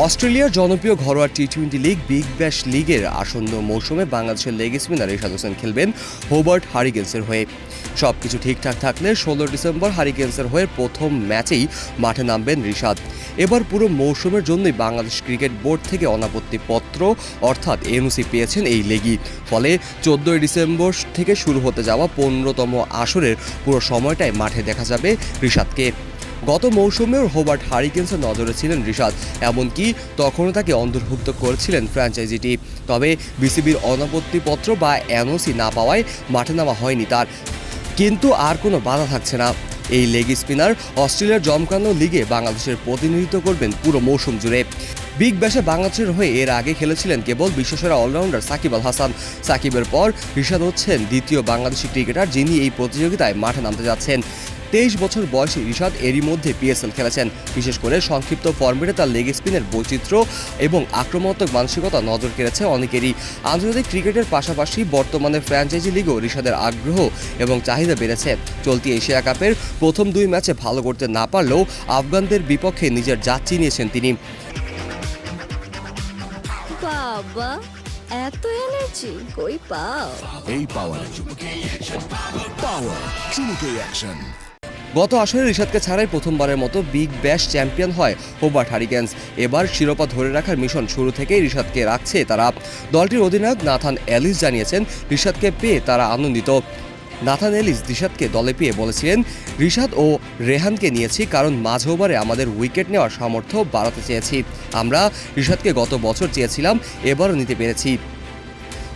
অস্ট্রেলিয়ার জনপ্রিয় ঘরোয়া T twenty league, big bash লিগের আসন্ন মৌসুমে বাংলাদেশের লেগ স্পিনার রেশাদ হোসেন খেলবেন হোবার্ট হারিগেন্সের হয়ে। সব কিছু ঠিকঠাক থাকলে ষোলো ডিসেম্বর হারিগেন্সের হয়ে প্রথম ম্যাচেই মাঠে নামবেন রিশাদ। এবার পুরো মৌসুমের জন্যই বাংলাদেশ ক্রিকেট বোর্ড থেকে অনাপত্তি পত্র অর্থাৎ এনওসি পেয়েছেন এই লেগই ফলে চোদ্দোই ডিসেম্বর থেকে শুরু হতে যাওয়া পনেরোতম আসরের পুরো সময়টাই মাঠে দেখা যাবে রিশাদকে। গত মৌসুমেও হোবার্ট হারিকেন্সের নজরে ছিলেন রিশাদ, এমনকি তখনও তাকে অন্তর্ভুক্ত করেছিলেন ফ্র্যাঞ্চাইজিটি। তবে বিসিবির অনাপত্তিপত্র বা এনওসি না পাওয়ায় মাঠে নামা হয়নি তার। কিন্তু আর কোনো বাধা থাকছে না। এই লেগ স্পিনার অস্ট্রেলিয়ার জমকানো লিগে বাংলাদেশের প্রতিনিধিত্ব করবেন পুরো মৌসুম জুড়ে। বিগ ব্যাশে বাংলাদেশের হয়ে এর আগে খেলেছিলেন কেবল বিশ্বসেরা অলরাউন্ডার সাকিব আল হাসান। সাকিবের পর রিশাদ হচ্ছেন দ্বিতীয় বাংলাদেশি ক্রিকেটার যিনি এই প্রতিযোগিতায় মাঠে নামতে যাচ্ছেন। তেইশ বছর বয়সী রিশাদ এরই মধ্যে পিএসএল খেলেছেন। বিশেষ করে সংক্ষিপ্ত ফর্মেটে তার লেগ স্পিনের বৈচিত্র্য এবং আক্রমণাত্মক মানসিকতা নজর কেড়েছে অনেকেরই। আন্তর্জাতিক ক্রিকেটের পাশাপাশি বর্তমানে ফ্র্যাঞ্চাইজি লিগেও ঋষাদের আগ্রহ এবং চাহিদা বেড়েছে। চলতি এশিয়া কাপের প্রথম দুই ম্যাচে ভালো করতে না পারলেও আফগানদের বিপক্ষে নিজের জাত চিনিয়েছেন তিনি। বাবা এত এনার্জি কই পাও? এই পাওয়ার চুমুকে পাওয়ার চুমুকে অ্যাকশন গত আসরে রিশাদকে ছাড়াই প্রথমবারের মতো বিগ ব্যাশ চ্যাম্পিয়ন হয় হোবার্ট হারিকেন্স। এবার শিরোপা ধরে রাখার মিশন শুরু থেকেই রিশাদকে রাখছে তারা। দলটির অধিনায়ক নাথান অ্যালিস জানিয়েছেন, রিশাদকে পেয়ে তারা আনন্দিত। নাথান এলিস রিশাদকে দলে পেয়ে বলেছিলেন, রিশাদ ও রেহানকে নিয়েছি কারণ মাঝ ওভারে আমাদের উইকেট নেওয়ার সামর্থ্য বাড়াতে চেয়েছি। আমরা রিশাদকে গত বছর চেয়েছিলাম, এবারও নিতে পেরেছি।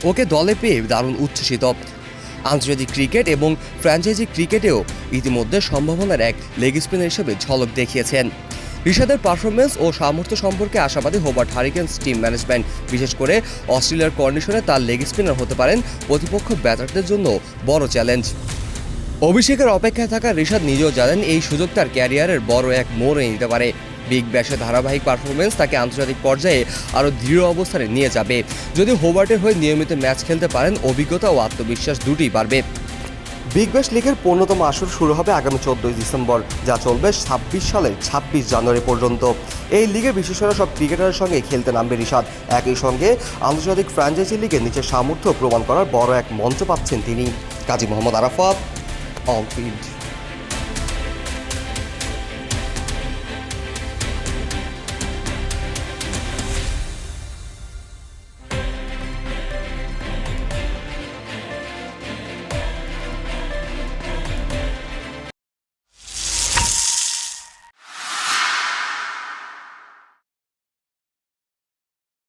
ওকে দলে পেয়ে দারুণ উচ্ছ্বসিত। আন্তর্জাতিক ক্রিকেট এবং ফ্র্যাঞ্চাইজি ক্রিকেটেও ইতিমধ্যে সম্ভাবনার এক লেগ স্পিনার হিসেবে ঝলক দেখিয়েছেন। ঋষাদের পারফরমেন্স ও সামর্থ্য সম্পর্কে আশাবাদী হোবার্ট হারিকেন্স টিম ম্যানেজমেন্ট বিশেষ করে অস্ট্রেলিয়ার কন্ডিশনে তার লেগ স্পিনার হতে পারেন প্রতিপক্ষ ব্যাটারদের জন্য বড় চ্যালেঞ্জ অভিষেকের অপেক্ষায় থাকা ঋষাদ নিজেও জানেন এই সুযোগ তার ক্যারিয়ারের বড় এক মোড় নিতে পারে। বিগ ব্যাশের ধারাবাহিক পারফরমেন্স তাকে আন্তর্জাতিক পর্যায়ে আরও দৃঢ় অবস্থানে নিয়ে যাবে। যদি হোবার্টের হয়ে নিয়মিত ম্যাচ খেলতে পারেন, অভিজ্ঞতা ও আত্মবিশ্বাস দুটিই বাড়বে। বিগ ব্যাশ লিগের পূর্ণতম আসর শুরু হবে আগামী চোদ্দই ডিসেম্বর, যা চলবে ছাব্বিশ সালের ছাব্বিশ জানুয়ারি পর্যন্ত। এই লিগে বিশেষরা সব ক্রিকেটারের সঙ্গে খেলতে নামবে রিশাদ। একই সঙ্গে আন্তর্জাতিক ফ্র্যাঞ্চাইজি লিগে নিচের সামর্থ্য প্রমাণ করার বড় এক মঞ্চ পাচ্ছেন তিনি। কাজী মোহাম্মদ আরাফাত অল